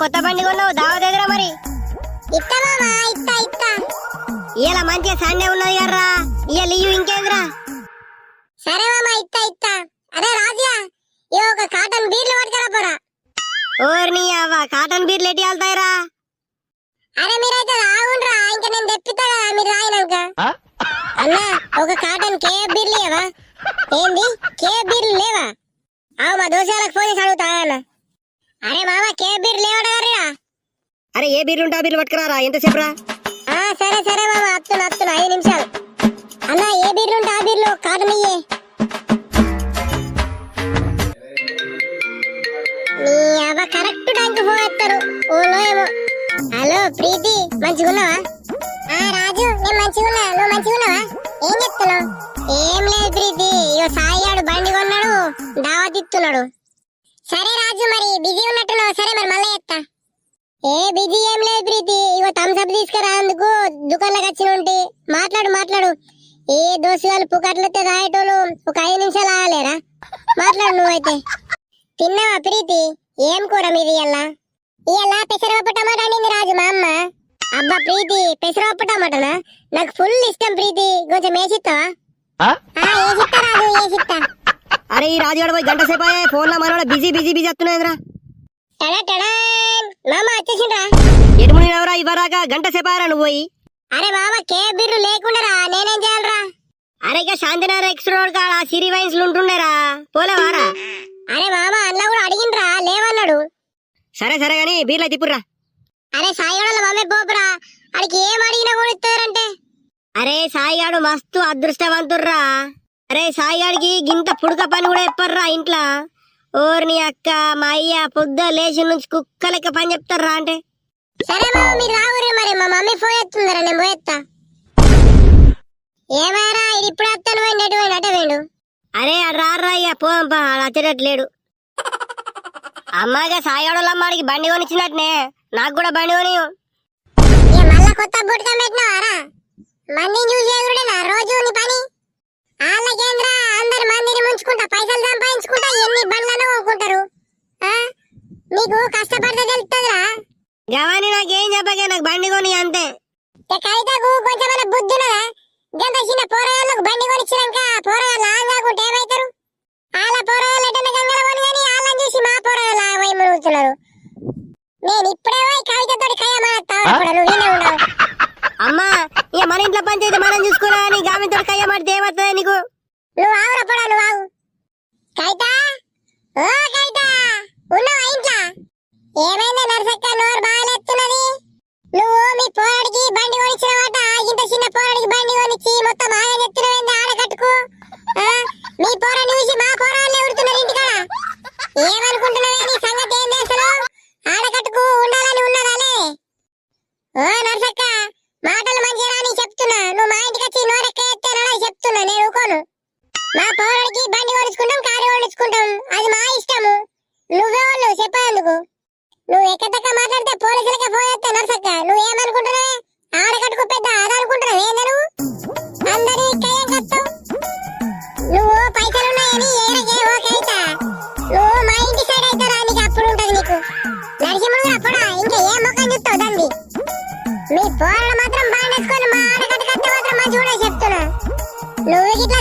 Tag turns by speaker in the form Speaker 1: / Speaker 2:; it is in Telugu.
Speaker 1: కొత్త బండి కొన్నావు దావా దగ్గర మరి.
Speaker 2: ఇత్తా మామా ఇత్తా ఇత్తా.
Speaker 1: ఇలా మంచిగా సండే ఉన్నది కదరా ఇక లీవ్ ఇంకేంద్రా
Speaker 2: సరే మామా ఇత్తా ఇత్తా. అరే రాజుయా ఏ ఒక కాటన్ బీర్లు పట్టుకురా పోరా.
Speaker 1: ఓర్ని అవ్వ కాటన్ బీర్లు ఎట్టి వెళ్తాయిరా
Speaker 2: అరే మీరైతే ఆగుండ్రా ఇంకా నేను తెప్పిస్తా కదా మీరు రాయినాక అన్నా ఒక కాటన్ కే బీర్లు లేవా? ఏంది? కే బీర్లు లేవా? అవు మా దోశాలకు ఫోన్ చేసి అడుగుతా అన్న అరే మామ కే బీర్లు లేవడగారా
Speaker 1: అరే ఏ బీర్లు ఉంటా బీర్లు పట్టుకురారా? ఎంతసేపు రా
Speaker 2: ఆ సరే సరే మామ అత్తున్నా అత్తున్నా ఐదు నిమిషాలు. అన్న ఏ బీర్లు ఉంటే ఆ బీర్లు? కాటన్ ఇయ్యే నీ అవ్వ కరెక్ట్ టైంకి ఫోన్ ఎత్తారు. ఓలో ఏమో. హలో ప్రీతి మంచిగున్నావా? ఆ రాజు నేను మంచిగున్నా. నువ్వు మంచిగున్నావా? ఏం చెప్తున్నావు ఏం లేదు ప్రీతి. ఇగో సాయిగాడు బండి కొన్నాడు దావత్ ఇస్తున్నాడు సరే రాజు మరి బిజీ ఉన్నట్టున్నావు సరే మరి మళ్ళీ చెప్తా ఏ బిజీ ఏం లేదు ప్రీతి. ఇగో థమ్స్ అప్ తీసుకురా అందుకు. దుకాణంలోకి వచ్చిన ఉంటే మాట్లాడు మాట్లాడు. ఏ దోసుగాలు పుకట్లయితే రాయటోళ్ళు ఒక ఐదు నిమిషాలు ఆగలేరా? మాట్లాడు నువ్వైతే. తిన్నావా ప్రీతి? ఏం కూర మీది ఇయ్యాల? ఇయ్యాల పెసరపప్పు టమాటా అనింది రాజు మా అమ్మ. అబ్బా ప్రీతి పెసరపప్పు టమాటానా? నాకు ఫుల్ ఇష్టం ప్రీతి. కొంచెం వేసిస్తావా రాజు
Speaker 1: అరే ఈ రాజుగాడు పోయి గంట సేపు అయ్యే ఫోన్లో మనోడ బిజీ బిజీ బిజీ టడాన్.
Speaker 2: మామ వచ్చేసిండ్రా.
Speaker 1: ఎటుముని ఎవరా ఇవ్వరాక గంట సేపు అయ్యారా నువ్వు పోయి?
Speaker 2: అరే బాబా కే బిర్రు లేకుండా నేనేం చేయాలరా?
Speaker 1: అరే ఇక శాంతినగర్ ఎక్స్ రోడ్ కాడ సిరి వైన్స్ ఉంటుండేరా. పోలేవారా
Speaker 2: అరే మామ అన్న కూడా అడిగిండ్రా లేవన్నాడు.
Speaker 1: సరే సరే గాని బీర్లు తిప్పుర్రా.
Speaker 2: అరే సాయివాళ్ళ మమ్మీ పోపురా అడికి ఏం అడిగినా కూడా ఇస్తారంటే.
Speaker 1: అరే సాయిగాడు మస్తు అదృష్టవంతుర్రా. అరే సాయిగాడికి గింత పుడక పని కూడా చెప్పర్రా ఇంట్లో? ఓర్ని అక్క మా అయ్య పొద్దు లేచి నుంచి కుక్క లెక్క పని చెప్తారా అంటే?
Speaker 2: సరే మామ మీరు రావురే మరి. మా మమ్మీ ఫోన్ ఎత్తుందరా నేను పోయేస్తా ఏమైనా ఇది ఇప్పుడు వస్తాను పోయింది ఎటు పోయింది అటే పోయిండు.
Speaker 1: అరే రారా ఇక పోంపా ఆడు వచ్చేటట్లేడు అమ్మాయిగా సాయిగాడు అమ్మాడికి బండి కొనిచ్చినట్నే నాకు కూడా బండి కొని
Speaker 2: మళ్ళా కొత్త బుట్కం పెట్టినావారా? మందిని చూసి ఎదురుడేనా రోజు నీ పని? వాళ్ళకేంద్ర ముంచుకుంటా పైసలు సంపాదించుకుంటా ఎన్ని బండ్లను కొనుక్కుంటారు? నీకు కష్టపడితే తెలుస్తుందిరా
Speaker 1: గవాని నాకేం చెప్పగా నాకు బండి కొని అంతే.
Speaker 2: కవితకు కొంచెమైనా బుద్ధి ఉన్నదా? గంత చిన్న పోరగాళ్ళకు బండి కొనిచ్చినాక పోరగాళ్ళు ఆన్ కాకుంటే ఏమవుతారు వాళ్ళ పోరగాళ్ళు ఎటన్న గంగల కొని కానీ వాళ్ళని చూసి మా పోరగాళ్ళు ఆ పోయి మునుగుతున్నారు నేను ఇప్పుడే పోయి కవితతోటి కయ్యమాడతా నువ్వు వినే ఉండవు
Speaker 1: అమ్మా ఇక మన ఇంట్లో పంచాయతీ మనం చూసుకోరా అని గామితో కయ్య మాడితే ఏమవుతుంది నీకు?
Speaker 2: నువ్వు ఆవురా పొడా నువ్వు ఆవు కవిత? ఓ కవిత ఉన్నావా ఇంట్లో? ఏమైంది నరసక్క నోరు బాగాలేస్తున్నది? నువ్వు మీ పోరాడికి బండి కొనిచ్చినవాట ఇంత చిన్న పోరాడికి బండి కొనిచ్చి మొత్తం బాగా చెప్తున్నావేంది ఆడకట్టుకు? ఆ? మీ పోరాడిని చూసి మా పోరాళ్ళు ఎవరుతున్నారు ఇంటికాడ? ఏమనుకుంటున్నావే నీ సంగతి ఏం ఉండాలని ఉన్నదాలే ఓ నర్సక్క మాటలు మా పౌరుడికి బండి ఓడించుకుంటాం కారు ఓడించుకుంటాం. అది మా ఇష్టము. నువ్వే వాళ్ళు చెప్పేందుకు. నువ్వు ఎక్కడక్క మాట్లాడితే పోలీసులకి పోయేస్తా నర్సక్క. నువ్వు ఏమనుకుంటున్నావే? ఆడ కట్టుకు పెద్ద అనుకుంటున్నావు. ఏందా నువ్వు? అందరి కయ్యం కట్టు నువ్వు పైసలు ఉన్నాయని ఏడకే ఓకే అయితా. నువ్వు మా ఇంటి సైడ్ అవుతారా నీకు అప్పుడు ఉంటది నీకు. నరసింహుడు అప్పుడా? ఇంకా ఏ ముఖం చూస్తావు దండి? మీ పోరడు మాత్రం బాగా మా ఆడ కట్టుకు మాత్రం మా మంచిగా చెప్తున్నా. నువ్వు ఇట్లా